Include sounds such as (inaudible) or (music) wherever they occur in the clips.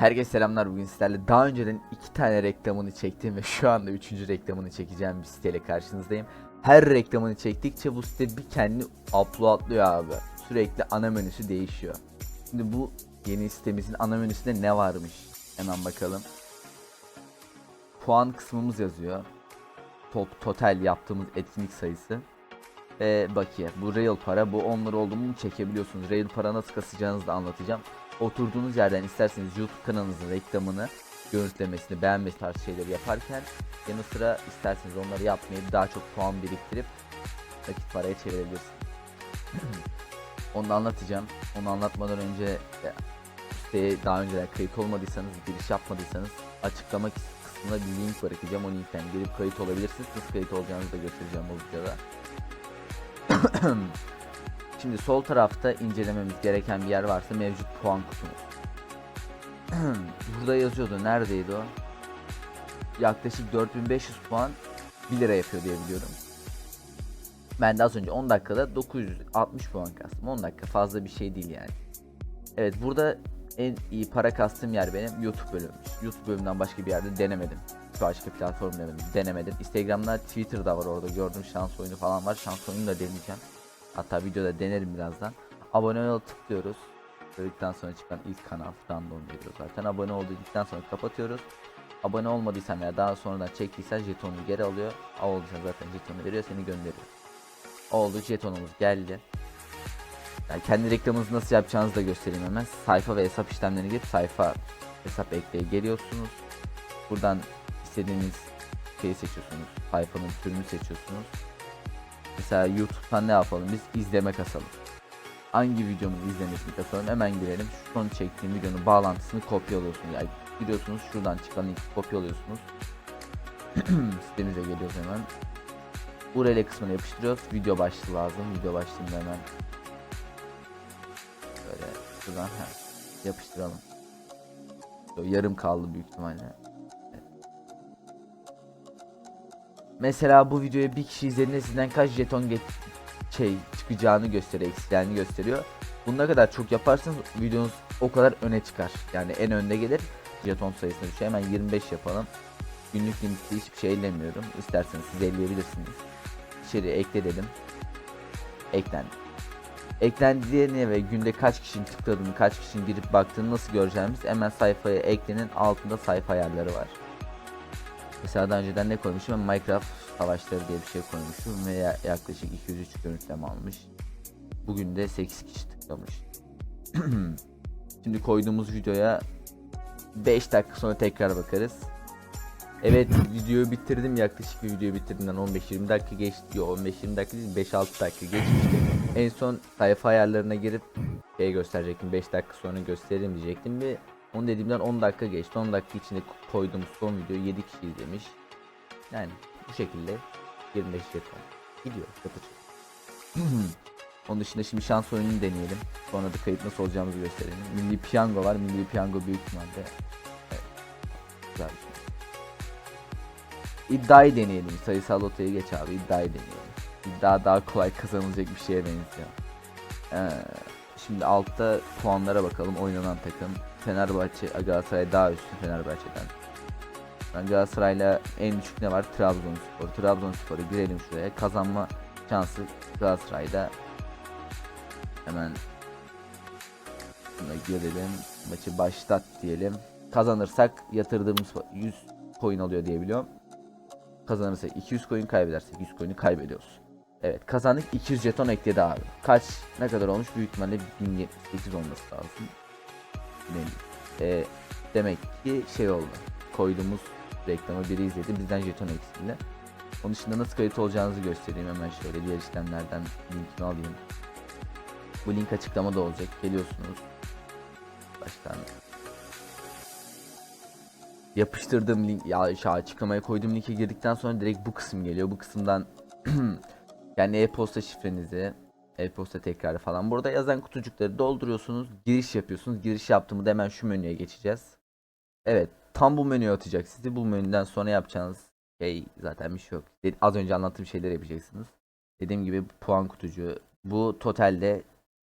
Herkese selamlar bugün sizlerle daha önceden iki tane reklamını çektim ve şu anda üçüncü reklamını çekeceğim bir siteyle karşınızdayım. Her reklamını çektikçe bu site bir kendi uploadlıyor abi. Sürekli ana menüsü değişiyor. Şimdi bu yeni sitemizin ana menüsünde ne varmış? Hemen bakalım. Puan kısmımız yazıyor. Top, total yaptığımız etkinlik sayısı. Ve bakiye. Bu real para. Bu 10 lira olduğunu çekebiliyorsunuz. Real para nasıl kasacağınızı da anlatacağım oturduğunuz yerden isterseniz YouTube kanalınızın reklamını, görüntülemesini, beğenmesi tarzı şeyleri yaparken yanı sıra isterseniz onları yapmayıp daha çok puan biriktirip nakit paraya çevirebilirsiniz. (clears throat) Onu anlatacağım. Onu anlatmadan önce ya, siteye daha önceden kayıt olmadıysanız, giriş yapmadıysanız açıklama kısmına bir link bırakacağım. O linkten girip kayıt olabilirsiniz. Nasıl kayıt olacağınızı da göstereceğim bu videoda. (clears throat) Şimdi sol tarafta incelememiz gereken bir yer varsa mevcut puan kutumuz. (clears throat) Burada yazıyordu. Neredeydi o? Yaklaşık 4500 puan 1 lira yapıyor diye biliyorum. Ben de az önce 10 dakikada 960 puan kastım. 10 dakika fazla bir şey değil yani. Evet burada en iyi para kastığım yer benim YouTube bölümümüş. YouTube bölümünden başka bir yerde denemedim. Başka platform denemedim. denemedim. Instagram'da Twitter'da var orada gördüm şans oyunu falan var. Şans oyunu da deneyeceğim. Hatta videoda denerim birazdan. Abone ol tıklıyoruz. Tıkladıktan sonra çıkan ilk kanal random veriyor zaten. Abone olduktan sonra kapatıyoruz. Abone olmadıysan veya daha sonradan çektiysen jetonunu geri alıyor. A olduysan zaten jetonu veriyor seni gönderiyor. Oldu jetonumuz geldi. Yani kendi reklamınızı nasıl yapacağınızı da göstereyim hemen. Sayfa ve hesap işlemlerine girip sayfa hesap ekleye geliyorsunuz. Buradan istediğiniz şeyi seçiyorsunuz. Sayfanın türünü seçiyorsunuz. Mesela YouTube'dan ne yapalım biz izleme kasalım. Hangi videomun izlemesini kasalım hemen girelim. Şu son çektiğim videonun bağlantısını kopyalıyorsunuz. Yani gidiyorsunuz şuradan çıkan linki kopyalıyorsunuz. (clears throat) Sitemize geliyoruz hemen. URL kısmına yapıştırıyoruz. Video başlığı lazım. Video başlığında hemen böyle şuradan ha, yapıştıralım. Yarım kaldı büyük ihtimalle. Mesela bu videoya bir kişi izlediğinde sizden kaç jeton get şey çıkacağını gösteriyor, eksileni gösteriyor. Bunu kadar çok yaparsanız videonuz o kadar öne çıkar. Yani en önde gelir. Jeton sayısına düşüyor. Hemen 25 yapalım. Günlük limitte hiçbir şey ellemiyorum. İsterseniz siz elleyebilirsiniz. İçeri ekle dedim. Eklendi. Eklendiğini ve günde kaç kişinin tıkladığını, kaç kişinin girip baktığını nasıl göreceğimiz hemen sayfaya eklenin altında sayfa ayarları var. Mesela daha önceden ne koymuşum? Minecraft savaşları diye bir şey koymuşum ve ya- yaklaşık 203 görüntüleme almış. Bugün de 8 kişi tıklamış. (clears throat) Şimdi koyduğumuz videoya 5 dakika sonra tekrar bakarız. Evet videoyu bitirdim yaklaşık bir videoyu bitirdiğimden 15-20 dakika geçti. Yok 15-20 dakika değil 5-6 dakika geçmişti. En son sayfa ayarlarına girip şey gösterecektim 5 dakika sonra gösteririm diyecektim ve onu dediğimden 10 dakika geçti. 10 dakika içinde koyduğum son videoyu 7 kişi izlemiş. Yani bu şekilde 25 jeton gidiyor yapacak. (clears throat) Onun dışında şimdi şans oyununu deneyelim. Sonra da kayıt nasıl olacağımızı gösterelim. Milli piyango var. Milli piyango büyük ihtimalle. Evet. Güzel bir şey. İddiayı deneyelim. Sayısal lotoyu geç abi. İddiayı deneyelim. İddia daha kolay kazanılacak bir şeye benziyor. Ee, şimdi altta puanlara bakalım. Oynanan takım. Fenerbahçe, Galatasaray daha üstün Fenerbahçe'den. Ben Galatasaray'la en düşük ne var? Trabzonspor. Trabzonspor'a girelim şuraya. Kazanma şansı Galatasaray'da. Hemen buna girelim. Maçı başlat diyelim. Kazanırsak yatırdığımız 100 coin alıyor diye biliyorum. Kazanırsak 200 coin kaybedersek 100 coin'i kaybediyoruz. Evet kazandık 200 jeton ekledi abi. Kaç ne kadar olmuş? Büyük ihtimalle 1078 olması lazım. Ee, demek ki şey oldu. Koyduğumuz reklamı biri izledi. Bizden jeton eksildi. Onun dışında nasıl kayıt olacağınızı göstereyim. Hemen şöyle diğer işlemlerden linkini alayım. Bu link açıklamada olacak. Geliyorsunuz. Baştan yapıştırdığım link ya açıklamaya koyduğum linke girdikten sonra direkt bu kısım geliyor. Bu kısımdan (clears throat) yani e-posta şifrenizi, e-posta tekrarı falan. Burada yazan kutucukları dolduruyorsunuz. Giriş yapıyorsunuz. Giriş yaptığımda hemen şu menüye geçeceğiz. Evet, tam bu menüye atacak sizi. Bu menüden sonra yapacağınız şey zaten bir şey yok. Az önce anlattığım şeyleri yapacaksınız. Dediğim gibi puan kutucuğu. Bu totalde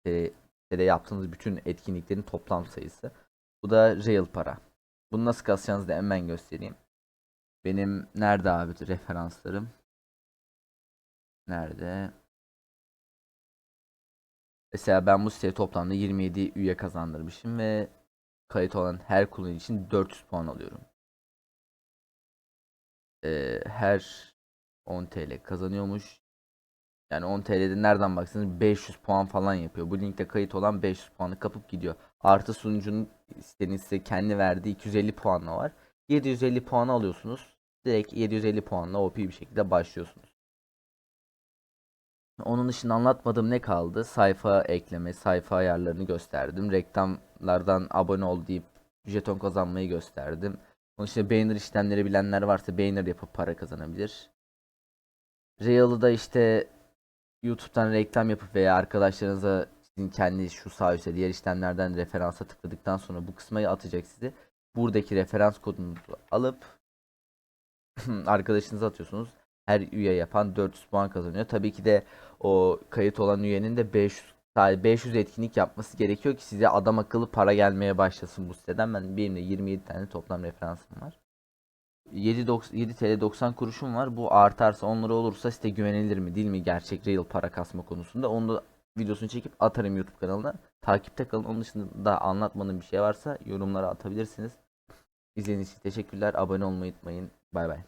e, sitede yaptığınız bütün etkinliklerin toplam sayısı. Bu da real para. Bunu nasıl kasacağınızı da hemen göstereyim. Benim nerede abi referanslarım? Nerede? Mesela ben bu siteye toplamda 27 üye kazandırmışım ve kayıt olan her kullanıcı için 400 puan alıyorum. Ee, her 10 TL kazanıyormuş. Yani 10 TL'de nereden baksanız 500 puan falan yapıyor. Bu linkte kayıt olan 500 puanı kapıp gidiyor. Artı sunucunun sitenin size kendi verdiği 250 puanla var. 750 puanı alıyorsunuz. Direkt 750 puanla OP bir şekilde başlıyorsunuz. Onun dışında anlatmadığım ne kaldı? Sayfa ekleme, sayfa ayarlarını gösterdim. Reklamlardan abone ol deyip jeton kazanmayı gösterdim. Onun dışında banner işlemleri bilenler varsa banner yapıp para kazanabilir. Real'ı da işte YouTube'dan reklam yapıp veya arkadaşlarınıza sizin kendi şu sağ üstte diğer işlemlerden referansa tıkladıktan sonra bu kısma atacak sizi. Buradaki referans kodunu alıp (clears throat) arkadaşınıza atıyorsunuz. Her üye yapan 400 puan kazanıyor. Tabii ki de o kayıt olan üyenin de 500 sadece 500 etkinlik yapması gerekiyor ki size adam akıllı para gelmeye başlasın bu siteden. Ben benim de 27 tane toplam referansım var. 7, 7 TL 90 kuruşum var. Bu artarsa 10 lira olursa site güvenilir mi değil mi gerçek real para kasma konusunda. Onu da videosunu çekip atarım YouTube kanalına. Takipte kalın. Onun dışında anlatmadığım bir şey varsa yorumlara atabilirsiniz. İzlediğiniz için teşekkürler. Abone olmayı unutmayın. Bay bay.